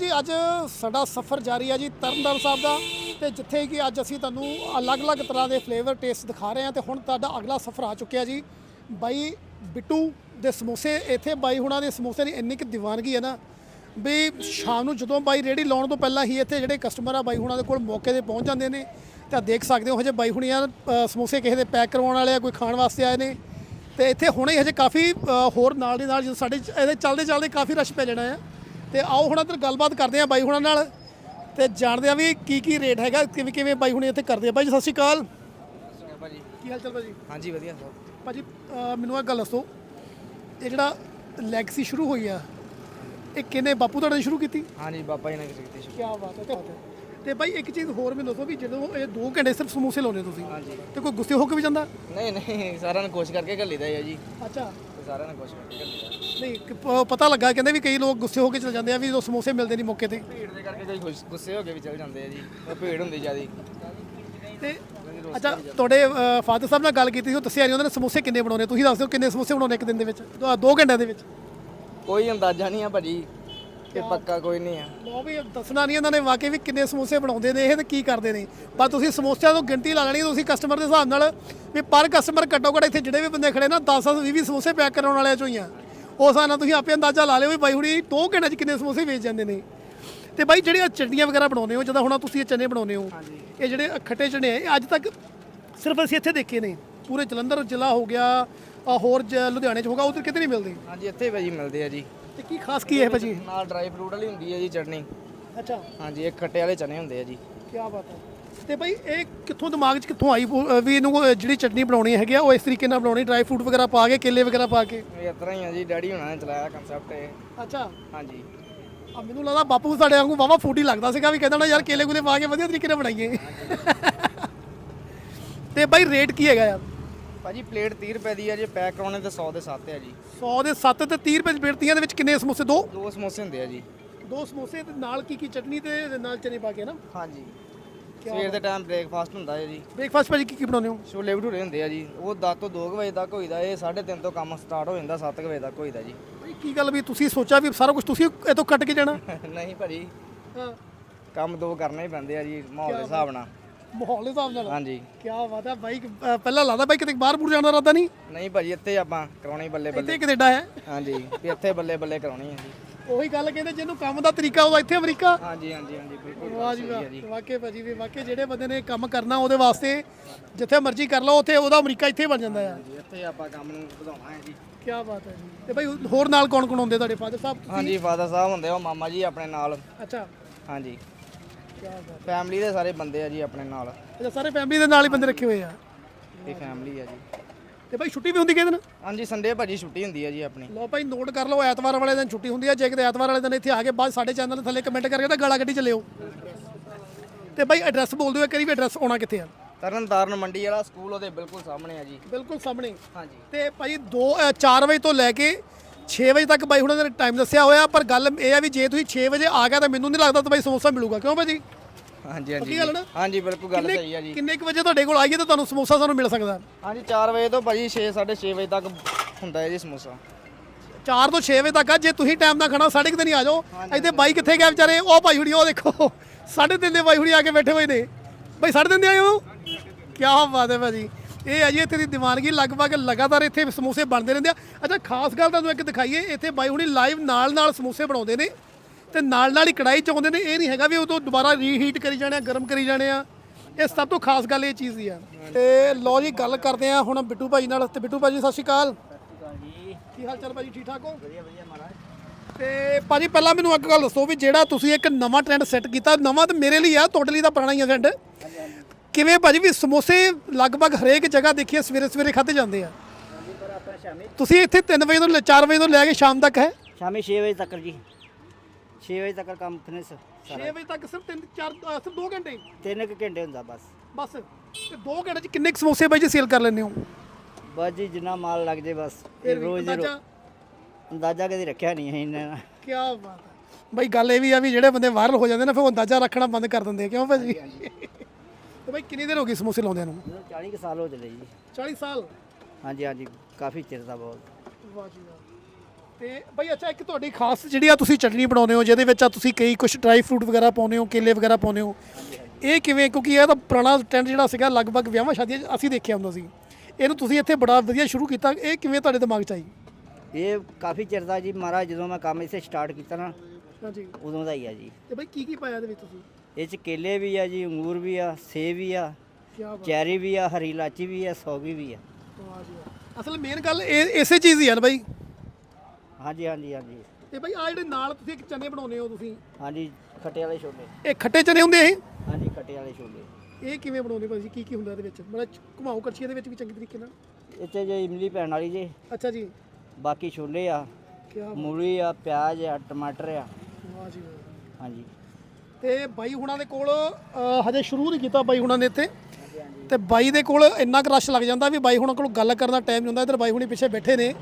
ਜੀ, ਅੱਜ ਸਾਡਾ ਸਫ਼ਰ ਜਾਰੀ ਹੈ ਜੀ ਤਰਨਤਾਰਨ ਸਾਹਿਬ ਦਾ ਤੇ ਜਿੱਥੇ ਕਿ ਅੱਜ ਅਸੀਂ ਤੁਹਾਨੂੰ ਅਲੱਗ-ਅਲੱਗ ਤਰ੍ਹਾਂ ਦੇ ਫਲੇਵਰ ਟੇਸਟ ਦਿਖਾ ਰਹੇ ਹਾਂ ਤੇ ਹੁਣ ਤੁਹਾਡਾ ਅਗਲਾ ਸਫ਼ਰ ਆ ਚੁੱਕਿਆ ਜੀ। ਬਾਈ ਬਿੱਟੂ ਦੇ ਸਮੋਸੇ, ਇੱਥੇ ਬਾਈ ਹੁਣਾਂ ਦੇ ਸਮੋਸੇ ਦੀ ਇੰਨੀ ਕਿ ਦੀਵਾਨਗੀ ਹੈ ਨਾ ਵੀ ਸ਼ਾਮ ਨੂੰ ਜਦੋਂ ਬਾਈ ਰੇੜੀ ਲਾਉਣ ਤੋਂ ਪਹਿਲਾਂ ਹੀ ਇੱਥੇ ਜਿਹੜੇ ਕਸਟਮਰ ਆ ਬਾਈ ਹੁਣਾਂ ਦੇ ਕੋਲ ਮੌਕੇ ਤੇ ਪਹੁੰਚ ਜਾਂਦੇ ਨੇ, ਤਾਂ ਦੇਖ ਸਕਦੇ ਹੋ ਹਜੇ ਬਾਈ ਹੁਣੀ ਆ ਸਮੋਸੇ ਕਿਸੇ ਦੇ ਪੈਕ ਕਰਵਾਉਣ ਵਾਲੇ ਆ, ਕੋਈ ਖਾਣ ਵਾਸਤੇ ਆਏ ਨੇ। ਤੇ ਇੱਥੇ ਹੁਣੇ ਹਜੇ ਕਾਫੀ ਹੋਰ ਨਾਲ ਦੀ ਨਾਲ ਜਦੋਂ ਸਾਡੇ ਇਹਦੇ ਚੱਲਦੇ ਚੱਲਦੇ ਕਾਫੀ ਰਸ਼ ਪੈ ਜਾਣਾ ਆ। ਤੇ ਆਓ ਹੁਣ ਇੱਧਰ ਗੱਲਬਾਤ ਕਰਦੇ ਆ ਬਾਈ ਹੁਣਾਂ ਨਾਲ ਤੇ ਜਾਣਦੇ ਆ ਵੀ ਕੀ ਕੀ ਰੇਟ ਹੈਗਾ ਕਿਵੇਂ ਕਿਵੇਂ ਬਾਈ ਹੁਣੇ ਇੱਥੇ ਕਰਦੇ ਆ। ਬਾਈ ਜੀ ਸਤਿ ਸ਼੍ਰੀ ਅਕਾਲ। ਭਾਜੀ ਕੀ ਹਾਲ ਚਾਲ ਭਾਜੀ? ਹਾਂਜੀ ਵਧੀਆ ਭਾਜੀ ਅ, ਮੈਨੂੰ ਇੱਕ ਗੱਲ ਦੱਸੋ ਇਹ ਜਿਹੜਾ ਲੈਗਸੀ ਸ਼ੁਰੂ ਹੋਈ ਆ ਇਹ ਕਿਨੇ ਬਾਪੂ ਤੁਹਾਡੇ ਨੇ ਸ਼ੁਰੂ ਕੀਤੀ? ਹਾਂਜੀ ਬਾਬਾ ਜੀ ਨੇ ਕੀਤੀ ਸ਼ੁਰੂ। ਕੀ ਬਾਤ ਹੈ ਤੇ ਬਾਈ ਇੱਕ ਚੀਜ਼ ਹੋਰ ਮੈਨੂੰ ਦੱਸੋ ਵੀ ਜਦੋਂ ਇਹ 2 ਘੰਟੇ ਸਿਰਫ ਸਮੋਸੇ ਲਾਉਂਦੇ ਤੁਸੀਂ ਹਾਂਜੀ। ਤੇ ਕੋਈ ਗੁੱਸੇ ਹੋ ਕੇ ਵੀ ਜਾਂਦਾ? ਨਹੀਂ ਨਹੀਂ ਸਾਰਿਆਂ ਨੂੰ ਕੋਸ਼ਿਸ਼ ਕਰਕੇ ਘੱਲੀ ਦਾ ਹੀ ਆ ਜੀ। ਅੱਛਾ। ਤੇ ਸਾਰਿਆਂ ਨੂੰ ਕੋਸ਼ਿਸ਼ ਕਰਕੇ ਘੱਲੀ ਨਹੀਂ ਕਿ ਪ- ਪਤਾ ਲੱਗਾ ਕਹਿੰਦੇ ਵੀ ਕਈ ਲੋਕ ਗੁੱਸੇ ਹੋ ਕੇ ਚਲ ਜਾਂਦੇ ਆ ਵੀ ਜਦੋਂ ਸਮੋਸੇ ਮਿਲਦੇ ਨਹੀਂ ਮੌਕੇ ਤੇ। ਭੀੜ ਦੇ ਕਰਕੇ ਕੋਈ ਖੁਸ਼- ਗੁੱਸੇ ਹੋ ਕੇ ਵੀ ਚੱਲ ਜਾਂਦੇ ਆ ਜੀ ਉਹ ਭੀੜ ਹੁੰਦੀ ਜਿਆਦੀ। ਤੇ ਅੱਛਾ ਤੁਹਾਡੇ ਫਾਦਰ ਸਾਹਿਬ ਨਾਲ ਗੱਲ ਕੀਤੀ ਸੀ ਉਹ ਦੱਸਿਆ ਨਹੀਂ ਉਹਨਾਂ ਨੇ ਸਮੋਸੇ ਕਿੰਨੇ ਬਣਾਉਣੇ ਤੁਸੀਂ ਦੱਸ ਦਿਓ ਕਿੰਨੇ ਸਮੋਸੇ ਬਣਾਉਣੇ ਇੱਕ ਦਿਨ ਦੇ ਵਿੱਚ 2 ਘੰਟਿਆਂ ਦੇ ਵਿੱਚ। ਕੋਈ ਅੰਦਾਜ਼ਾ ਨਹੀਂ ਆ ਭਾਜੀ। ਇਹ ਪੱਕਾ ਕੋਈ ਨਹੀਂ ਆ। ਲੋ ਵੀ ਦੱਸਣਾ ਨਹੀਂ ਇਹਨਾਂ ਨੇ ਵਾਕਈ ਵੀ ਕਿੰਨੇ ਸਮੋਸੇ ਬਣਾਉਂਦੇ ਨੇ ਇਹ ਤੇ ਕੀ ਕਰਦੇ ਨੇ। ਪਰ ਤੁਸੀਂ ਸਮੋਸਿਆਂ ਤੋਂ ਗਿਣਤੀ ਲਾ ਲੈਣੀ ਤੁਸੀਂ ਕਸਟਮਰ ਦੇ ਹਿਸਾਬ ਨਾਲ ਵੀ ਪਰ ਕਸਟਮਰ ਘੱਟੋ ਘੱਟ ਇੱਥੇ ਜਿਹੜੇ ਵੀ ਬੰਦੇ ਖੜੇ ਨਾ 10 10 20 20 ਸਮੋਸੇ ਪੈਕ ਕਰਾਉਣ ਵਾਲਿਆਂ ਚੋਂ ਹੀ ਆ। ਉਸ ਹਿਸਾਬ ਨਾਲ ਤੁਸੀਂ ਆਪੇ ਅੰਦਾਜ਼ਾ ਲਾ ਲਿਓ ਵੀ ਬਾਈ ਹੁਣੀ 2 ਘੰਟੇ 'ਚ ਕਿੰਨੇ ਸਮੋਸੇ ਵੇਚ ਜਾਂਦੇ ਨੇ। ਤੇ ਬਾਈ ਜਿਹੜੀਆਂ ਚਟਨੀਆਂ ਵਗੈਰਾ ਬਣਾਉਂਦੇ ਹੋ ਜਦੋਂ ਹੁਣ ਤੁਸੀਂ ਇਹ ਚਨੇ ਬਣਾਉਂਦੇ ਹੋ ਇਹ ਜਿਹੜੇ ਖੱਟੇ ਚਨੇ ਆ ਇਹ ਅੱਜ ਤੱਕ ਸਿਰਫ ਅਸੀਂ ਇੱਥੇ ਦੇਖੇ ਨੇ। ਪੂਰੇ ਜਲੰਧਰ ਜ਼ਿਲ੍ਹਾ ਹੋ ਗਿਆ ਹੋਰ ਲੁਧਿਆਣੇ 'ਚ ਹੋਗਾ ਉਧਰ ਕਿਤੇ ਨਹੀਂ ਮਿਲਦੇ? ਹਾਂਜੀ ਇੱਥੇ ਭਾਜੀ ਮਿਲਦੇ ਆ ਜੀ। ਤੇ ਕੀ ਖਾਸ ਕੀ ਹੈ ਭਾਜੀ? ਨਾਲ ਡਰਾਈ ਫਰੂਟ ਵਾਲੀ ਹੁੰਦੀ ਹੈ ਜੀ ਚਟਨੀ। ਅੱਛਾ। ਹਾਂਜੀ ਇਹ ਖੱਟੇ ਵਾਲੇ ਚਨੇ ਹੁੰਦੇ ਆ ਜੀ। ਕੀ ਬਾਤ ਹੈ। ਤੇ ਭਾਈ ਇਹ ਕਿੱਥੋਂ ਦਿਮਾਗ 'ਚ ਕਿੱਥੋਂ ਆਈ? ਵੀ ਇਹਨੂੰ ਜਿਹੜੀ ਚਟਨੀ ਬਣਾਉਣੀ ਹੈਗੀ ਆ ਉਹ ਇਸ ਤਰੀਕੇ ਨਾਲ ਬਣਾਉਣੀ ਡਰਾਈ ਫਰੂਟ ਵਗੈਰਾ ਪਾ ਕੇ ਕੇਲੇ ਵਗੈਰਾ ਪਾ ਕੇ? ਇਹ ਇਸ ਤਰ੍ਹਾਂ ਹੀ ਆ ਜੀ ਡੈਡੀ ਹੁਣਾਂ ਨੇ ਚਲਾਇਆ ਕਨਸੈਪਟ ਇਹ। ਅੱਛਾ। ਹਾਂਜੀ। ਆ ਮੈਨੂੰ ਲੱਗਦਾ ਬਾਪੂ ਸਾਡੇ ਵਾਂਗੂ ਵਾਵਾ ਫੂਡੀ ਲੱਗਦਾ ਸੀਗਾ ਵੀ ਕਹਿੰਦਾ ਨਾ ਯਾਰ ਕੇਲੇ ਗੁਲੇ ਪਾ ਕੇ ਵਧੀਆ ਤਰੀਕੇ ਨਾਲ ਬਣਾਈਏ। ਤੇ ਭਾਈ ਰੇਟ ਕੀ ਹੈਗਾ ਯਾਰ? ਭਾਜੀ ਪਲੇਟ 30 ਰੁਪਏ ਦੀ ਆ ਜੇ ਪੈਕ ਕਰਾਉਣੇ ਤੇ 100 ਦੇ 7 ਆ ਜੀ। 100 ਦੇ 7 ਤੇ 30 ਰੁਪਏ ਦੀ ਬੇੜਤੀਆਂ ਦੇ ਵਿੱਚ ਕਿੰਨੇ ਸਮੋਸੇ? ਦੋ? ਦੋ ਸਮੋਸੇ ਹੁੰਦੇ ਆ ਜੀ। ਦੋ ਸਮੋਸੇ ਤੇ ਨਾਲ ਕੀ ਕੀ ਚਟਨੀ ਤੇ ਨਾਲ ਚਨੇ ਪਾ ਕੇ ਨਾ? ਹਾਂਜੀ। ਸਵੇਰ ਦੇ ਟਾਈਮ ਬ੍ਰੇਕਫਾਸਟ ਹੁੰਦਾ ਹੈ ਜੀ। ਬ੍ਰੇਕਫਾਸਟ ਭਾਜੀ ਕੀ ਕੀ ਬਣਾਉਂਦੇ ਹੋ? ਛੋਲੇ ਭਟੂਰੇ ਹੁੰਦੇ ਆ ਜੀ। ਉਹ 10 ਤੋਂ 2 ਵਜੇ ਤੱਕ ਹੋਈਦਾ ਇਹ 3:30 ਤੋਂ ਕੰਮ ਸਟਾਰਟ ਹੋ ਜਾਂਦਾ 7 ਵਜੇ ਤੱਕ ਹੋਈਦਾ ਜੀ। ਭਾਈ ਕੀ ਗੱਲ ਵੀ ਤੁਸੀਂ ਸੋਚਿਆ ਵੀ ਸਾਰਾ ਕੁਝ ਤੁਸੀਂ ਇਹ ਤੋਂ ਕੱਟ ਕੇ ਜਾਣਾ? ਨਹੀਂ ਭਾਜੀ। ਹਾਂ। ਕੰਮ ਦੋ ਕਰਨੇ ਹੀ ਪੈਂਦੇ ਆ ਜੀ ਮਾਹੌਲ ਦੇ ਹਿਸਾਬ ਨਾਲ। ਮਾਹੌਲ ਦੇ ਹਿਸਾਬ ਨਾਲ। ਹਾਂਜੀ। ਕੀ ਬਾਤ ਹੈ ਬਾਈ ਅਹ ਪਹਿਲਾਂ ਲੱਗਦਾ ਬਾਈ ਕਿਤੇ ਬਾਹਰ ਬੂਰ ਜਾਣ ਦਾ ਇਰਾਦਾ ਨਹੀਂ? ਨਹੀਂ ਭਾਜੀ ਇੱਥੇ ਆਪਾਂ ਕਰਾਉਣੀ ਬੱਲੇ ਬੱਲੇ। ਇੱਥੇ ਕੈਨੇਡਾ ਹੈ। ਹਾਂਜੀ ਵੀ ਇੱਥੇ ਬੱਲੇ ਬੱਲੇ ਕਰਾਉਣੀ ਹੈ ਜੀ। ਉਹੀ ਗੱਲ ਕਹਿੰਦੇ ਜਿਹਨੂੰ ਕੰਮ ਦਾ ਤਰੀਕਾ ਉਹਦਾ ਇੱਥੇ ਅਮਰੀਕਾ। ਹਾਂਜੀ ਹਾਂਜੀ ਹਾਂਜੀ ਬਿਲਕੁਲ। ਵਾਹ ਜੀ ਵਾਹ ਵਾਕਈ ਭਾਜੀ ਵੀ ਵਾਕਈ ਜਿਹੜੇ ਬੰਦੇ ਨੇ ਕੰਮ ਕਰਨਾ ਉਹਦੇ ਵਾਸਤੇ ਜਿੱਥੇ ਮਰਜ਼ੀ ਕਰ ਲਓ ਉੱਥੇ ਉਹਦਾ ਅਮਰੀਕਾ ਇੱਥੇ ਬਣ ਜਾਂਦਾ ਆ। ਜੀ, ਇੱਥੇ ਆਪਾਂ ਕੰਮ ਨੂੰ ਵਧਾਉਣਾ ਹੈ ਜੀ। ਕੀ ਬਾਤ ਹੈ ਜੀ। ਤੇ ਭਾਈ ਹੋਰ ਨਾਲ ਕੌਣ ਕੌਣ ਹੁੰਦੇ ਤੁਹਾਡੇ ਫਾਦਰ ਸਾਹਿਬ? ਹਾਂਜੀ ਫਾਦਰ ਸਾਹਿਬ ਹੁੰਦੇ ਉਹ ਮਾਮਾ ਜੀ ਆਪਣੇ ਨਾਲ। ਅੱਛਾ। ਹਾਂਜੀ। ਫੈਮਿਲੀ ਦੇ ਸਾਰੇ ਬੰਦੇ ਆ ਜੀ ਆਪਣੇ ਨਾਲ। ਅੱਛਾ ਸਾਰੇ ਫੈਮਿਲੀ ਦੇ ਨਾਲ ਹੀ ਬੰਦੇ ਰੱਖੇ ਹੋਏ ਆ? ਇਹ ਫੈਮਿਲੀ ਆ ਜੀ। ਤੇ ਭਾਈ ਛੁੱਟੀ ਵੀ ਹੁੰਦੀ ਕਿਹਦੇ ਦਿਨ? ਹਾਂਜੀ ਸੰਡੇ ਭਾਜੀ ਛੁੱਟੀ ਹੁੰਦੀ ਹੈ ਜੀ ਆਪਣੀ। ਲਓ ਭਾਈ ਨੋਟ ਕਰ ਲਓ ਐਤਵਾਰ ਵਾਲੇ ਦਿਨ ਛੁੱਟੀ ਹੁੰਦੀ ਹੈ ਜੇ ਕਿਤੇ ਐਤਵਾਰ ਵਾਲੇ ਦਿਨ ਇੱਥੇ ਆ ਕੇ ਬਾਅਦ ਸਾਡੇ ਚੈਨਲ ਦੇ ਥੱਲੇ ਕਮੈਂਟ ਕਰਕੇ ਤਾਂ ਗਾਲਾਂ ਕੱਢੀ ਚੱਲਿਓ। ਤੇ ਭਾਈ ਐਡਰੈਸ ਬੋਲ ਦਿਓ ਇੱਕ ਵਾਰੀ ਵੀ ਐਡਰੈਸ ਆਉਣਾ ਕਿੱਥੇ ਆ? ਤਰਨ ਤਾਰਨ ਮੰਡੀ ਵਾਲਾ ਸਕੂਲ ਉਹਦੇ ਬਿਲਕੁਲ ਸਾਹਮਣੇ ਆ ਜੀ। ਬਿਲਕੁਲ ਸਾਹਮਣੇ। ਹਾਂਜੀ। ਤੇ ਭਾਈ 2 4 ਵਜੇ ਤੋਂ ਲੈ ਕੇ 6 ਵਜੇ ਤੱਕ ਬਾਈ ਹੁਣਾਂ ਨੇ ਟਾਈਮ ਦੱਸਿਆ ਹੋਇਆ ਪਰ ਗੱਲ ਇਹ ਆ ਵੀ ਜੇ ਤੁਸੀਂ 6 ਵਜੇ ਆ ਗਿਆ ਤਾਂ ਮੈਨੂੰ ਨਹੀਂ ਲੱਗਦਾ ਤਾਂ ਬਾਈ ਸਮੋਸਾ ਮਿਲੂਗਾ। ਕਿਉਂ ਭਾਜੀ? ਹਾਂਜੀ ਹਾਂਜੀ ਗੱਲ ਨਾ? ਹਾਂਜੀ ਬਿਲਕੁਲ ਗੱਲ ਸਹੀ ਆ ਜੀ। ਕਿੰਨੇ ਕੁ ਵਜੇ ਤੁਹਾਡੇ ਕੋਲ ਆਈਏ ਤਾਂ ਤੁਹਾਨੂੰ ਸਮੋਸਾ ਸਾਨੂੰ ਮਿਲ ਸਕਦਾ? ਹਾਂਜੀ 4 ਵਜੇ ਤੋਂ ਭਾਜੀ 6 6:30 ਵਜੇ ਤੱਕ ਹੁੰਦਾ ਹੈ ਜੀ ਸਮੋਸਾ। 4 ਤੋਂ 6 ਵਜੇ ਤੱਕ ਆ ਜੇ ਤੁਸੀਂ ਟਾਈਮ ਨਾਲ ਖਾਣਾ ਸਾਢੇ ਕੁ ਤਿੰਨ ਹੀ ਆ ਜਾਓ। ਇੱਥੇ ਬਾਈ ਕਿੱਥੇ ਗਏ ਵਿਚਾਰੇ? ਉਹ ਭਾਈ ਹੁਣੀ ਉਹ ਦੇਖੋ ਸਾਢੇ ਤਿੰਨ ਦੇ ਬਾਈ ਹੁਣੀ ਆ ਕੇ ਬੈਠੇ ਹੋਏ ਨੇ। ਬਾਈ ਸਾਢੇ ਤਿੰਨ ਦੇ ਆਏ ਹੋ? ਕੀ ਬਾਤ ਹੈ ਭਾਜੀ। ਇਹ ਹੈ ਜੀ ਇੱਥੇ ਦੀ ਦੀਵਾਨਗੀ ਲਗਭਗ ਲਗਾਤਾਰ ਇੱਥੇ ਸਮੋਸੇ ਬਣਦੇ ਰਹਿੰਦੇ ਆ। ਅੱਛਾ ਖਾਸ ਗੱਲ ਤੁਹਾਨੂੰ ਇੱਕ ਦਿਖਾਈਏ ਇੱਥੇ ਬਾਈ ਹੁਣੀ ਲਾਈਵ ਨਾਲ ਨਾਲ ਸਮੋਸੇ ਬਣਾਉਂਦੇ ਨੇ ਤੇ ਨਾਲ ਨਾਲ ਹੀ ਕੜਾਈ ਚ ਆਉਂਦੇ ਨੇ। ਇਹ ਨਹੀਂ ਹੈਗਾ ਵੀ ਉਹ ਤੋਂ ਦੁਬਾਰਾ ਰੀਹੀਟ ਕਰੀ ਜਾਣੇ ਆ ਗਰਮ ਕਰੀ ਜਾਣੇ ਆ। ਇਹ ਸਭ ਤੋਂ ਖਾਸ ਗੱਲ ਇਹ ਚੀਜ਼ ਦੀ ਆ। ਤੇ ਲੋ ਜੀ ਗੱਲ ਕਰਦੇ ਆ ਹੁਣ ਬਿੱਟੂ ਭਾਈ ਨਾਲ। ਤੇ ਬਿੱਟੂ ਭਾਜੀ ਸਤਿ ਸ਼੍ਰੀ ਅਕਾਲ। ਕੀ ਹਾਲ ਚਾਲ ਭਾਜੀ ਠੀਕ ਠਾਕ ਹੋ? ਵਧੀਆ ਵਧੀਆ ਮਹਾਰਾਜ। ਤੇ ਭਾਜੀ ਪਹਿਲਾਂ ਮੈਨੂੰ ਇੱਕ ਗੱਲ ਦੱਸੋ ਵੀ ਜਿਹੜਾ ਤੁਸੀਂ ਇੱਕ ਨਵਾਂ ਟ੍ਰੈਂਡ ਸੈੱਟ ਕੀਤਾ ਨਵਾਂ ਤਾਂ ਮੇਰੇ ਲਈ ਆ ਤੁਹਾਡੇ ਲਈ ਤਾਂ ਪੁਰਾਣਾ ਹੀ ਆ ਟ੍ਰੈਂਡ ਕਿਵੇਂ ਭਾਜੀ ਵੀ ਸਮੋਸੇ ਲਗਭਗ ਹਰੇਕ ਜਗ੍ਹਾ ਦੇਖੀਏ ਸਵੇਰੇ ਸਵੇਰੇ ਖਾਦੇ ਜਾਂਦੇ ਆ। ਤੁਸੀਂ ਇੱਥੇ 3 ਵਜੇ ਤੋਂ ਲੈ 4 ਵਜੇ ਤੋਂ ਲੈ ਕੇ ਸ਼ਾਮ ਤੱਕ ਹੈ? ਸ਼ਾਮੀ 6 ਵਜੇ ਤੱਕ ਜੀ। 6 ਵਜੇ ਤੱਕ ਕੰਮ ਫਿਨਿਸ਼ 6 ਵਜੇ ਤੱਕ ਸਿਰਫ 3 4 ਸਿਰਫ 2 ਘੰਟੇ? ਤਿੰਨ ਕੁ ਘੰਟੇ ਹੁੰਦਾ ਬਸ। ਬਸ। ਤੇ 2 ਘੰਟੇ ਚ ਕਿੰਨੇ ਸਮੋਸੇ ਬਾਈ ਜੀ ਸੇਲ ਕਰ ਲੈਂਦੇ ਹੋ? ਬਸ ਜੀ ਜਿੰਨਾ ਮਾਲ ਲੱਗ ਜੇ ਬਸ। ਰੋਜ਼ ਦੇ ਅੰਦਾਜ਼ਾ? ਕਦੇ ਰੱਖਿਆ ਨਹੀਂ ਹੈ ਇਹਨਾਂ ਕੀ ਬਾਤ ਹੈ। ਬਾਈ ਗੱਲ ਇਹ ਵੀ ਆ ਵੀ ਜਿਹੜੇ ਬੰਦੇ ਵਾਇਰਲ ਹੋ ਜਾਂਦੇ ਨੇ ਫਿਰ ਉਹ ਅੰਦਾਜ਼ਾ ਰੱਖਣਾ ਬੰਦ ਕਰ ਦਿੰਦੇ ਆ। ਕਿਉਂ ਭਾਜੀ? ਤੇ ਬਾਈ ਕਿੰਨੀ ਦੇਰ ਹੋ ਗਈ ਸਮੋਸੇ ਲਾਉਂਦਿਆਂ ਨੂੰ? 40 ਕੁ ਸਾਲ ਹੋ ਚਲੇ ਜੀ। 40 ਸਾਲ? ਹਾਂਜੀ ਹਾਂਜੀ ਕਾਫੀ ਚਿਰ ਦਾ ਬਹੁਤ। ਵਾਹ ਜੀ ਵਾਹ। ਤੇ ਬਈ ਅੱਛਾ ਇੱਕ ਤੁਹਾਡੀ ਖਾਸ ਜਿਹੜੀ ਆ ਤੁਸੀਂ ਚਟਨੀ ਬਣਾਉਂਦੇ ਹੋ ਜਿਹਦੇ ਵਿੱਚ ਆ ਤੁਸੀਂ ਕਈ ਕੁਝ ਡਰਾਈ ਫਰੂਟ ਵਗੈਰਾ ਪਾਉਂਦੇ ਹੋ ਕੇਲੇ ਵਗੈਰਾ ਪਾਉਂਦੇ ਹੋ। ਇਹ ਕਿਵੇਂ? ਕਿਉਂਕਿ ਇਹ ਤਾਂ ਪੁਰਾਣਾ ਟ੍ਰੈਂਡ ਜਿਹੜਾ ਸੀਗਾ ਲਗਭਗ ਵਿਆਹਾਂ ਸ਼ਾਦੀਆਂ 'ਚ ਅਸੀਂ ਦੇਖਿਆ ਹੁੰਦਾ ਸੀ। ਇਹਨੂੰ ਤੁਸੀਂ ਇੱਥੇ ਬੜਾ ਵਧੀਆ ਸ਼ੁਰੂ ਕੀਤਾ। ਇਹ ਕਿਵੇਂ ਤੁਹਾਡੇ ਦਿਮਾਗ 'ਚ ਆਈ? ਇਹ ਕਾਫੀ ਚਿਰ ਦਾ ਜੀ। ਮਹਾਰਾਜ ਜਦੋਂ ਮੈਂ ਕੰਮ ਇੱਥੇ ਸਟਾਰਟ ਕੀਤਾ ਨਾ ਹਾਂਜੀ। ਉਦੋਂ ਦਾ ਹੀ ਆ ਜੀ। ਤੇ ਬਈ ਕੀ ਕੀ ਪਾਇਆ ਇਹਦੇ ਵਿੱਚ ਤੁਸੀਂ? ਇਹ ਚ ਕੇਲੇ ਵੀ ਆ ਜੀ ਅੰਗੂਰ ਵੀ ਆ ਸੇਬ ਵੀ ਆ ਚੈਰੀ ਵੀ ਆ ਹਰੀ ਇਲਾਚੀ ਵੀ ਆ ਸੌਗੀ ਵੀ ਆ। ਅਸਲ ਮੇਨ ਗੱਲ ਇਹ ਇਸੇ ਚੀਜ਼ ਦੀ ਆ ਨਾ ਬਈ? ਹਾਂਜੀ ਹਾਂਜੀ ਹਾਂਜੀ। ਤੇ ਬਈ ਆ ਜਿਹੜੇ ਨਾਲ ਤੁਸੀਂ ਇੱਕ ਚਨੇ ਬਣਾਉਂਦੇ ਹੋ ਤੁਸੀਂ? ਹਾਂਜੀ ਖੱਟੇ ਵਾਲੇ ਛੋਲੇ। ਇਹ ਖੱਟੇ ਚਨੇ ਹੁੰਦੇ ਇਹ? ਹਾਂਜੀ ਖੱਟੇ ਵਾਲੇ ਛੋਲੇ। ਇਹ ਕਿਵੇਂ ਬਣਾਉਂਦੇ ਭਾਜੀ? ਕੀ ਕੀ ਹੁੰਦਾ ਇਹਦੇ ਵਿੱਚ? ਮੈਂ ਘੁਮਾਓ ਕੜਛੀ ਦੇ ਵਿੱਚ ਵੀ ਚੰਗੀ ਤਰੀਕੇ ਨਾਲ। ਚ ਜੇ ਇਮਲੀ ਪੈਣ ਵਾਲੀ ਜੇ। ਅੱਛਾ ਜੀ। ਬਾਕੀ ਛੋਲੇ ਆ ਕੀ ਮੂਲੀ ਆ ਪਿਆਜ਼ ਆ ਟਮਾਟਰ ਆ। ਵਾਹ ਜੀ ਹਾਂਜੀ। ਤੇ ਬਾਈ ਹੁਣਾਂ ਦੇ ਕੋਲ ਅ, ਹਜੇ ਸ਼ੁਰੂ ਨਹੀਂ ਕੀਤਾ ਬਾਈ ਹੁਣਾਂ ਨੇ ਇੱਥੇ। ਤੇ ਬਾਈ ਦੇ ਕੋਲ ਇੰਨਾ ਕੁ ਰਸ਼ ਲੱਗ ਜਾਂਦਾ ਵੀ ਬਾਈ ਹੁਣਾਂ ਕੋਲ ਗੱਲ ਕਰਨ ਦਾ ਟਾਈਮ ਨਹੀਂ ਹੁੰਦਾ। ਇਧਰ ਬਾਈ ਹੁਣੀ ਪਿੱਛੇ ਬੈਠੇ ਨੇ।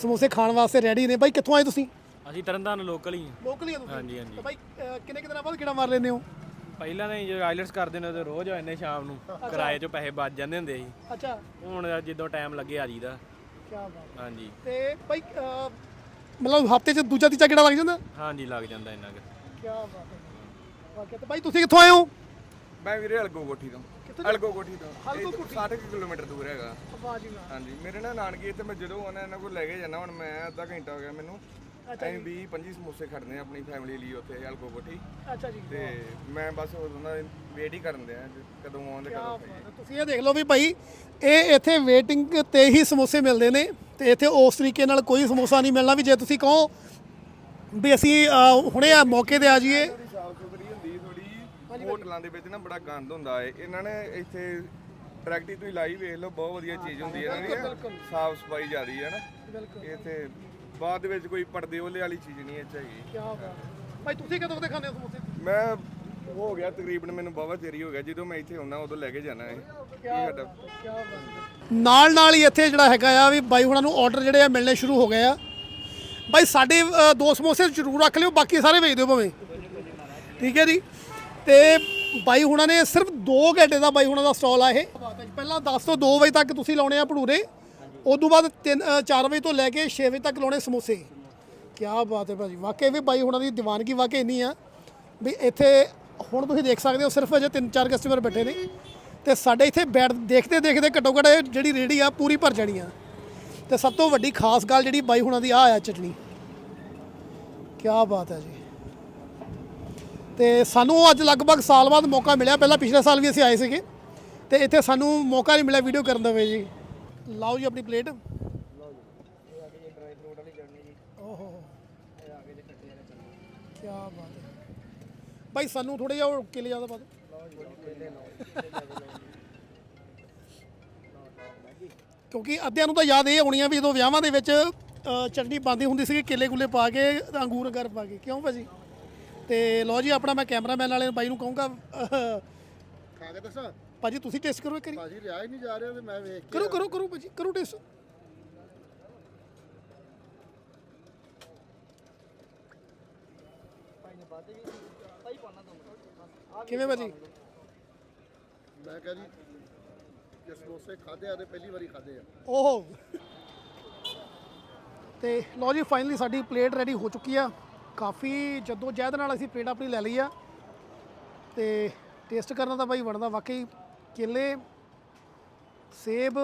ਸਮੋਸੇ ਖਾਣ ਵਾਸਤੇ ਰੈਡੀ ਨੇ। ਬਾਈ ਕਿੱਥੋਂ ਆਏ ਤੁਸੀਂ? ਅਸੀਂ ਤਰਨਤਾਰਨ ਲੋਕਲ ਹੀ ਹਾਂ। ਲੋਕਲ ਹੀ ਆ ਤੁਸੀਂ? ਹਾਂਜੀ, ਹਾਂਜੀ। ਤੇ ਬਾਈ ਅ, ਕਿੰਨੇ ਕਿ ਦਿਨਾਂ ਬਾਅਦ ਕਿਹੜਾ ਮਾਰ ਲੈਂਦੇ ਹੋ? ਪਹਿਲਾਂ ਤਾਂ ਜਦੋਂ ਆਈਲਟਸ ਕਰਦੇ ਨੇ ਤੇ ਰੋਜ਼ ਆਉਂਦੇ ਸ਼ਾਮ ਨੂੰ। ਕਿਰਾਏ 'ਚੋਂ ਪੈਸੇ ਬਚ ਜਾਂਦੇ ਹੁੰਦੇ ਸੀ ਅੱਛਾ। ਹੁਣ ਜਦੋਂ ਟਾਈਮ ਲੱਗੇ ਆ ਜੀਦਾ ਕੀ ਬਾਤ ਹਾਂਜੀ। ਤੇ ਬਾਈ ਅ, ਮਤਲਬ ਹਫ਼ਤੇ 'ਚ ਦੂਜਾ ਤੀਜਾ ਕਿਹੜਾ ਲੱਗ ਜਾਂਦਾ? ਹਾਂਜੀ ਲੱਗ ਜਾਂਦਾ ਇੰਨਾ ਕੁ। ਕੀ ਬਾਤ ਹੈ। ਵਾਕਿਆ ਤੇ ਬਾਈ ਤੁਸੀਂ ਕਿੱਥੋਂ ਆਏ ਹੋ? ਮੈਂ ਵੀਰੇ ਅਲਗੋ ਕੋਠੀ ਤੋਂ। ਅਲਗੋ ਕੋਠੀ ਤੋਂ। ਅਲਗੋ ਇਹ 60 ਕੁ ਕਿਲੋਮੀਟਰ ਦੂਰ ਹੈਗਾ। ਵਾਹ ਜੀ ਵਾਹ। ਹਾਂਜੀ ਮੇਰੇ ਨਾਲ ਨਾਨਕੀ ਇੱਥੇ ਮੈਂ ਜਦੋਂ ਆਉਣਾ ਇਹਨਾਂ ਕੋਲ ਲੈ ਕੇ ਜਾਣਾ ਹੁਣ ਮੈਂ ਅੱਧਾ ਘੰਟਾ ਹੋ ਗਿਆ ਮੈਨੂੰ। ਅਸੀਂ 20 25 ਸਮੋਸੇ ਖੜਨੇ ਆ ਆਪਣੀ ਫੈਮਿਲੀ ਲਈ ਉੱਥੇ ਅਲਗੋ ਕੋਠੀ। ਅੱਛਾ ਜੀ ਤੇ ਮੈਂ ਬਸ ਉਹਨਾਂ ਦੀ ਵੇਟ ਹੀ ਕਰਨ ਦਿਆਂ ਕਦੋਂ ਆਉਂਦੇ ਕਦੋਂ ਖਾਈਏ ਤੁਸੀਂ ਇਹ ਦੇਖ ਲਓ ਵੀ ਭਾਈ ਇਹ ਇੱਥੇ ਵੇਟਿੰਗ ਤੇ ਹੀ ਸਮੋਸੇ ਮਿਲਦੇ ਨੇ ਤੇ ਇੱਥੇ ਉਸ ਤਰੀਕੇ ਨਾਲ ਕੋਈ ਸਮੋਸਾ ਨਹੀਂ ਮਿਲਣਾ ਵੀ ਜੇ ਤੁਸੀਂ ਕਹੋ ਵੀ ਅਸੀਂ ਅਹ, ਹੁਣੇ ਆ ਮੌਕੇ ਤੇ ਆ ਜਾਈਏ ਥੋੜੀ ਸਾਫ਼ ਸੁਥਰੀ ਹੁੰਦੀ ਥੋੜੀ ਹੋਟਲਾਂ ਦੇ ਵਿੱਚ ਨਾ ਬੜਾ ਗੰਦ ਹੁੰਦਾ ਏ ਇਹਨਾਂ ਨੇ ਇੱਥੇ ਪ੍ਰੈਕਟਿਸ ਤੁਸੀਂ ਲਾਈ ਵੇਖ ਲਓ ਬਹੁਤ ਵਧੀਆ ਚੀਜ਼ ਹੁੰਦੀ ਹੈ ਇਹਨਾਂ ਦੀ ਸਾਫ਼ ਸਫ਼ਾਈ ਜ਼ਿਆਦੀ ਹੈ ਨਾ। ਇੱਥੇ ਬਾਅਦ ਦੇ ਵਿੱਚ ਕੋਈ ਪਰਦੇ ਉਹਲੇ ਵਾਲੀ ਚੀਜ਼ ਨਹੀਂ ਇੱਥੇ ਹੈਗੀ। ਕੀ ਬਾਤ ਭਾਈ ਤੁਸੀਂ ਕਦੋਂ ਦੇ ਖਾਂਦੇ ਹੋ ਸਮੋਸੇ? ਮੈਂ ਹੋ ਗਿਆ ਤਕਰੀਬਨ ਮੈਨੂੰ ਬਾਵਾ ਚੇਰੀ ਹੋ ਗਿਆ। ਜਦੋਂ ਮੈਂ ਇੱਥੇ ਆਉਣਾ ਉਦੋਂ ਲੈ ਕੇ ਜਾਣਾ ਹੈ। ਨਾਲ ਨਾਲ ਹੀ ਇੱਥੇ ਜਿਹੜਾ ਹੈਗਾ ਆ ਵੀ ਬਾਈ ਹੁਣਾਂ ਨੂੰ ਆਰਡਰ ਜਿਹੜੇ ਆ ਮਿਲਣੇ ਸ਼ੁਰੂ ਹੋ ਗਏ ਆ। ਬਾਈ ਸਾਡੇ ਦੋ ਸਮੋਸੇ ਜ਼ਰੂਰ ਰੱਖ ਲਿਓ ਬਾਕੀ ਸਾਰੇ ਵੇਚ ਦਿਓ ਭਾਵੇਂ। ਠੀਕ ਹੈ ਜੀ? ਤੇ ਬਾਈ ਹੁਣਾਂ ਨੇ ਸਿਰਫ 2 ਘੰਟੇ ਦਾ ਬਾਈ ਹੁਣਾਂ ਦਾ ਸਟਾਲ ਆ ਇਹ। ਪਹਿਲਾਂ 10 ਤੋਂ 2 ਵਜੇ ਤੱਕ ਤੁਸੀਂ ਲਾਉਣੇ ਆ ਭਟੂਰੇ। ਉਸ ਤੋਂ ਬਾਅਦ 3 4 ਵਜੇ ਤੋਂ ਲੈ ਕੇ 6 ਵਜੇ ਤੱਕ ਲਾਉਣੇ ਸਮੋਸੇ। ਕੀ ਬਾਤ ਹੈ ਭਾਜੀ। ਵਾਕਈ ਵੀ ਬਾਈ ਹੁਣਾਂ ਦੀ ਦੀਵਾਨਗੀ ਵਾਕਈ ਇੰਨੀ ਆ ਵੀ ਇੱਥੇ ਹੁਣ ਤੁਸੀਂ ਦੇਖ ਸਕਦੇ ਹੋ ਸਿਰਫ ਅਜੇ 3-4 ਕਸਟਮਰ ਬੈਠੇ ਨੇ। ਤੇ ਸਾਡੇ ਇੱਥੇ ਬੈਠ ਦੇਖਦੇ ਦੇਖਦੇ ਘੱਟੋ ਘੱਟ ਜਿਹੜੀ ਰੇੜੀ ਆ ਪੂਰੀ ਭਰ ਜਾਣੀ ਆ। ਤੇ ਸਭ ਤੋਂ ਵੱਡੀ ਖਾਸ ਗੱਲ ਜਿਹੜੀ ਬਾਈ ਹੁਣਾਂ ਦੀ ਆ ਆ ਚਟਨੀ। ਕੀ ਬਾਤ ਹੈ ਜੀ। ਤੇ ਸਾਨੂੰ ਅੱਜ ਲਗਭਗ ਸਾਲ ਬਾਅਦ ਮੌਕਾ ਮਿਲਿਆ। ਪਹਿਲਾਂ ਪਿਛਲੇ ਸਾਲ ਵੀ ਅਸੀਂ ਆਏ ਸੀਗੇ। ਤੇ ਇੱਥੇ ਸਾਨੂੰ ਮੌਕਾ ਨਹੀਂ ਮਿਲਿਆ ਵੀਡੀਓ ਕਰਨ ਦਾ ਵੇ ਜੀ। ਲਾਓ ਜੀ ਆਪਣੀ ਪਲੇਟ ਓਹੋ। ਕੀ ਬਾਤ ਹੈ। ਭਾਈ ਸਾਨੂੰ ਥੋੜੇ ਜਿਹਾ ਉਹ ਕਿਲੇ ਜ਼ਿਆਦਾ ਪਾ ਦਿਓ। ਕਿਉਂਕਿ ਅੱਧਿਆਂ ਨੂੰ ਤਾਂ ਯਾਦ ਇਹ ਹੋਣੀ ਆ ਵੀ ਜਦੋਂ ਵਿਆਹਾਂ ਦੇ ਵਿੱਚ ਚਟਨੀ ਪਾਉਂਦੀ ਹੁੰਦੀ ਸੀ ਕੇਲੇ ਕੁਲੇ ਪਾ ਕੇ ਅੰਗੂਰ ਗਰ ਪਾ ਕੇ। ਕਿਉਂ ਭਾਜੀ? ਤੇ ਲਓ ਜੀ ਆਪਣਾ ਮੈਂ ਕੈਮਰਾਮੈਨ ਵਾਲੇ ਬਾਈ ਨੂੰ ਕਹੂੰਗਾ ਖਾ ਕੇ ਦੱਸਾਂ ਭਾਜੀ ਤੁਸੀਂ ਟੈਸਟ ਕਰੋ ਇੱਕ ਵਾਰੀ। ਭਾਜੀ ਰਿਹਾ ਹੀ ਨਹੀਂ ਜਾ ਰਿਹਾ ਤੇ ਮੈਂ ਵੇਖ ਕੇ ਕਰੋ ਕਰੋ ਕਰੋ ਭਾਜੀ ਕਰੋ ਟੈਸਟ। ਕਿਵੇਂ ਭਾਜੀ? ਮੈਂ ਕਿਹਾ ਜੀ ਜੇ ਸਮੋਸੇ ਖਾਦੇ ਆ ਤੇ ਪਹਿਲੀ ਵਾਰੀ ਖਾਦੇ ਆ। ਓਹੋ। ਤੇ ਲਓ ਜੀ ਫਾਈਨਲੀ ਸਾਡੀ ਪਲੇਟ ਰੈਡੀ ਹੋ ਚੁੱਕੀ ਆ। ਕਾਫੀ ਜਦੋਂ ਜਹਿਦ ਨਾਲ ਅਸੀਂ ਪਲੇਟ ਆਪਣੀ ਲੈ ਲਈ ਆ ਤੇ ਟੇਸਟ ਕਰਨਾ ਤਾਂ ਬਾਈ ਬਣਦਾ, ਵਾਕਈ ਕੇਲੇ, ਸੇਬ,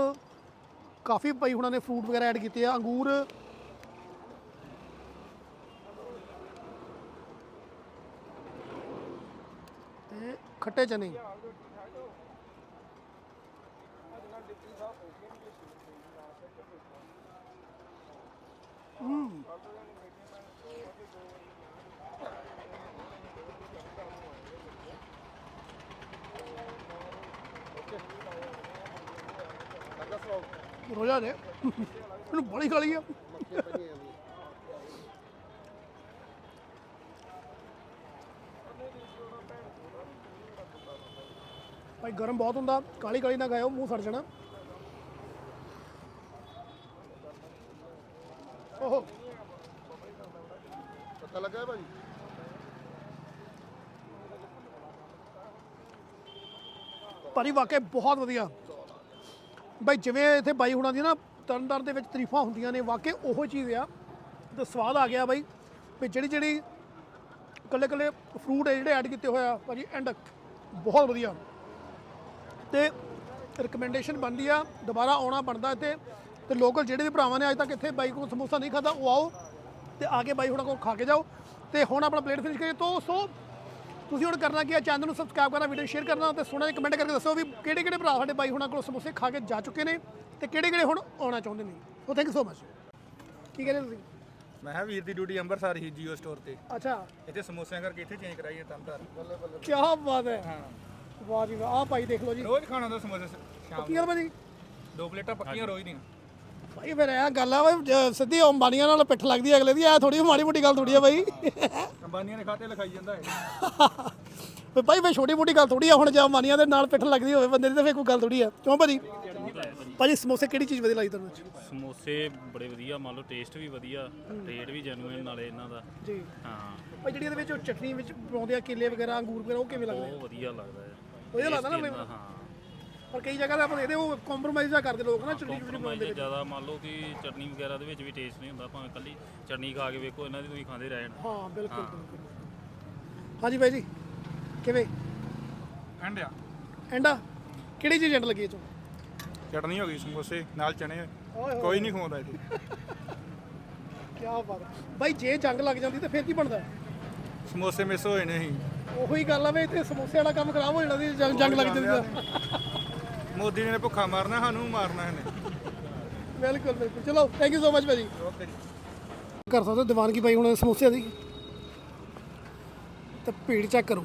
ਕਾਫੀ ਭਾਈ ਹੁਣਾਂ ਨੇ ਫਰੂਟ ਵਗੈਰਾ ਐਡ ਕੀਤੇ ਆ, ਅੰਗੂਰ। ਤੇ ਖੱਟੇ ਚਨੇ। ਰੋਜਾ ਦੇ। ਇਹਨੂੰ ਬੜੀ ਖਾਲੀ ਆ। ਭਾਈ ਗਰਮ ਬਹੁਤ ਹੁੰਦਾ। ਕਾਲੀ ਕਾਲੀ ਨਾ ਖਾਇਓ, ਮੂੰਹ ਸੜ ਜਾਣਾ ਓਹੋ ਪਤਾ ਲੱਗਾ ਭਾਜੀ? ਭਾਜੀ ਵਾਕਈ ਬਹੁਤ ਵਧੀਆ। ਭਾਈ ਜਿਵੇਂ ਇੱਥੇ ਬਾਈ ਹੁਣਾਂ ਦੀ ਨਾ ਤਰਨਤਾਰਨ ਦੇ ਵਿੱਚ ਤਾਰੀਫਾਂ ਹੁੰਦੀਆਂ ਨੇ ਵਾਕਈ ਉਹੋ ਚੀਜ਼ ਆ। ਤੇ ਸਵਾਦ ਆ ਗਿਆ ਬਾਈ। ਵੀ ਜਿਹੜੀ ਜਿਹੜੀ ਕੱਲੇ ਕੱਲੇ ਫਰੂਟ ਹੈ ਜਿਹੜੇ ਐਡ ਕੀਤੇ ਹੋਇਆ ਭਾਜੀ ਐਂਡ ਬਹੁਤ ਵਧੀਆ। ਤੇ ਰਿਕਮੈਂਡੇਸ਼ਨ ਬਣਦੀ ਆ, ਦੁਬਾਰਾ ਆਉਣਾ ਬਣਦਾ ਇੱਥੇ। ਤੇ ਲੋਕਲ ਜਿਹੜੇ ਵੀ ਭਰਾਵਾਂ ਨੇ ਅੱਜ ਤੱਕ ਇੱਥੇ ਬਾਈ ਕੋਲ ਸਮੋਸਾ ਨਹੀਂ ਖਾਦਾ ਉਹ ਆਓ। ਤੇ ਆ ਕੇ ਬਾਈ ਹੁਣਾਂ ਕੋਲ ਖਾ ਕੇ ਜਾਓ। ਤੇ ਹੁਣ ਆਪਣਾ ਪਲੇਟ ਫਿਨਿਸ਼ ਕਰੀਏ। ਤੋਂ ਸੋ ਤੁਸੀਂ ਹੁਣ ਕਰਨਾ ਕੀ ਹੈ? ਚੈਨਲ ਨੂੰ ਸਬਸਕ੍ਰਾਈਬ ਕਰਨਾ ਵੀਡੀਓ ਸ਼ੇਅਰ ਕਰਨਾ ਤੇ ਸੋਹਣਾ ਜਿਹਾ ਕਮੈਂਟ ਕਰਕੇ ਦੱਸੋ ਵੀ ਕਿਹੜੇ ਕਿਹੜੇ ਭਰਾ ਸਾਡੇ ਬਾਈ ਹੁਣਾਂ ਕੋਲ ਸਮੋਸੇ ਖਾ ਕੇ ਜਾ ਚੁੱਕੇ ਨੇ ਤੇ ਕਿਹੜੇ ਕਿਹੜੇ ਹੁਣ ਆਉਣਾ ਚਾਹੁੰਦੇ ਨੇ। So thank you so much ਕੀ ਕਹਿੰਦੇ ਤੁਸੀਂ? ਮੈਂ ਕਿਹਾ ਵੀਰ ਦੀ ਡਿਊਟੀ ਅੰਮ੍ਰਿਤਸਰ ਹੀ ਜੀਓ ਸਟੋਰ ਤੇ। ਅੱਛਾ। ਇੱਥੇ ਸਮੋਸਿਆਂ ਕਰਕੇ ਇੱਥੇ ਚੇਂਜ ਕਰਾਈਏ ਤਾਂ ਤਾਂ ਕੀ ਬਾਤ ਹੈ। ਹਾਂ। ਵਾਹ ਜੀ ਵਾਹ। ਆਹ ਭਾਈ ਦੇਖ ਲਓ ਜੀ। ਰੋਜ਼ ਖਾਣਾ ਹੁੰਦਾ ਸਮੋਸੇ ਸ਼ਾਮ ਕੀ ਗੱਲ ਭਾਜੀ ਦੋ ਪਲੇਟਾਂ ਪੱਕੀਆਂ ਰੋਜ਼ ਦੀਆਂ। ਭਾਈ ਫਿਰ ਇਹ ਗੱਲ ਆ ਵੇ ਜ- ਸਿੱਧੀ ਅੰਬਾਨੀਆਂ ਨਾਲ ਪਿੱਠ ਲੱਗਦੀ ਹੈ ਅਗਲੇ ਦੀ ਐ ਥੋੜੀ ਮਾੜੀ ਮੋਟੀ ਗੱਲ ਥੋੜੀ ਆ ਬਾਈ। ਅੰਬਾਨੀਆਂ ਨੇ ਖਾਤੇ ਲਿਖਾਈ ਜਾਂਦਾ ਹੈ ਵੀ ਭਾਈ ਫੇ ਛੋਟੀ ਮੋਟੀ ਗੱਲ ਥੋੜੀ ਆ ਹੁਣ ਜੇ ਅੰਬਾਨੀਆਂ ਦੇ ਨਾਲ ਪਿੱਠ ਲੱਗਦੀ ਹੋਵੇ ਬੰਦੇ ਦੀ ਤਾਂ ਫੇ ਕੋਈ ਗੱਲ ਥੋੜੀ ਆ। ਕਿਉਂ ਭਾਜੀ? ਭਾਜੀ ਸਮੋਸੇ ਕਿਹੜੀ ਚੀਜ਼ ਵਧੀਆ ਲੱਗਦੀ ਤੁਹਾਨੂੰ? ਸਮੋਸੇ ਬੜੇ ਵਧੀਆ ਮੰਨ ਲਓ ਟੇਸਟ ਵੀ ਵਧੀਆ ਰੇਟ ਵੀ ਜੈਨੂਇਨ ਨਾਲੇ ਇਹਨਾਂ ਦਾ। ਜੀ। ਹਾਂ। ਭਾਈ ਜਿਹੜੀ ਇਹਦੇ ਵਿੱਚ ਉਹ ਚਟਨੀ ਵਿੱਚ ਪਾਉਂਦੇ ਆ ਕੇਲੇ ਵਗੈਰਾ ਅੰਗੂਰ ਵਗੈਰਾ ਉਹ ਕਿਵੇਂ ਲੱਗਦੇ ਬਹੁਤ ਵਧੀਆ ਲੱਗਦਾ ਹੈ। ਵਧੀਆ ਲੱਗਦਾ ਨਾ flavor? ਹਾਂ। ਪਰ ਕਈ ਜਗ੍ਹਾ ਤੇ ਆਪਾਂ ਇਹਦੇ ਉਹ ਕੰਪਰੋਮਾਈਜ਼ ਆ ਕਰਦੇ ਲੋਕ ਨਾ ਚਟਨੀ ਚਟਨੀ ਪਾਉਂਦੇ ਵਿੱਚ। ਜ਼ਿਆਦਾ ਮੰਨ ਲਓ ਕਿ ਚਟਨੀ ਵਗੈਰਾ ਦੇ ਵਿੱਚ ਵੀ ਟੇਸਟ ਨਹੀਂ ਹੁੰਦਾ ਭਾਵੇਂ ਕੱਲੀ ਚਟਨੀ ਖਾ ਕੇ ਵੇਖੋ ਇਹਨਾਂ ਦੀ ਤੁਸੀਂ ਖਾਂਦੇ ਰਹਿਣ। ਹਾਂ ਬਿਲਕੁਲ ਬਿਲਕੁਲ। ਹਾਂਜੀ ਭਾਈ ਜੀ ਕਿਵੇਂ? ਅੰਡਿਆ ਐਂਡਾ ਕਿਹੜੀ ਚੀਜ਼ ਐਂਡ ਲੱਗੀ ਇਹ ਚੋਂ? ਚਟਨੀ ਹੋ ਗਈ ਸਮੋਸੇ ਨਾਲ ਚਣੇ ਕੋਈ ਨਹੀਂ ਖਵਾਉਂਦਾ ਇੱਥੇ ਕੀ ਬਾਤ। ਭਾਈ ਜੇ ਜੰਗ ਲੱਗ ਜਾਂਦੀ ਤਾਂ ਫਿਰ ਕੀ ਬਣਦਾ? ਸਮੋਸੇ ਮਿਸ ਹੋਏ ਨੇ ਉਹੀ ਗੱਲ ਆ ਵੇ ਇੱਥੇ ਸਮੋਸੇ ਵਾਲਾ ਕੰਮ ਖਰਾਬ ਹੋ ਜਾਣਾ ਸੀ ਜੰਗ ਲੱਗ ਜਾਂਦੀ ਤਾਂ ਮੋਦੀ ਨੇ ਭੁੱਖਾ ਮਾਰਨਾ ਸਾਨੂੰ ਮਾਰਨਾ ਇਹਨੇ। ਬਿਲਕੁਲ ਬਿਲਕੁਲ। ਚਲੋ ਥੈਂਕ ਯੂ ਸੋ ਮਚ ਭਾਜੀ। ਓਕੇ ਜੀ। ਕਰ ਸਕਦੇ ਹੋ ਦੀਵਾਨਗੀ ਬਾਈ ਹੁਣ ਸਮੋਸਿਆਂ ਦੀ? ਤੇ ਭੀੜ ਚੈੱਕ ਕਰੋ।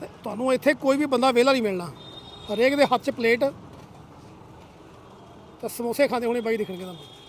ਤੇ ਤੁਹਾਨੂੰ ਇੱਥੇ ਕੋਈ ਵੀ ਬੰਦਾ ਵਿਹਲਾ ਨਹੀਂ ਮਿਲਣਾ। ਹਰੇਕ ਦੇ ਹੱਥ 'ਚ ਪਲੇਟ ਤੇ ਸਮੋਸੇ ਖਾਂਦੇ ਹੋਣੇ ਬਾਈ ਦਿਖਣਗੇ ਤੁਹਾਨੂੰ।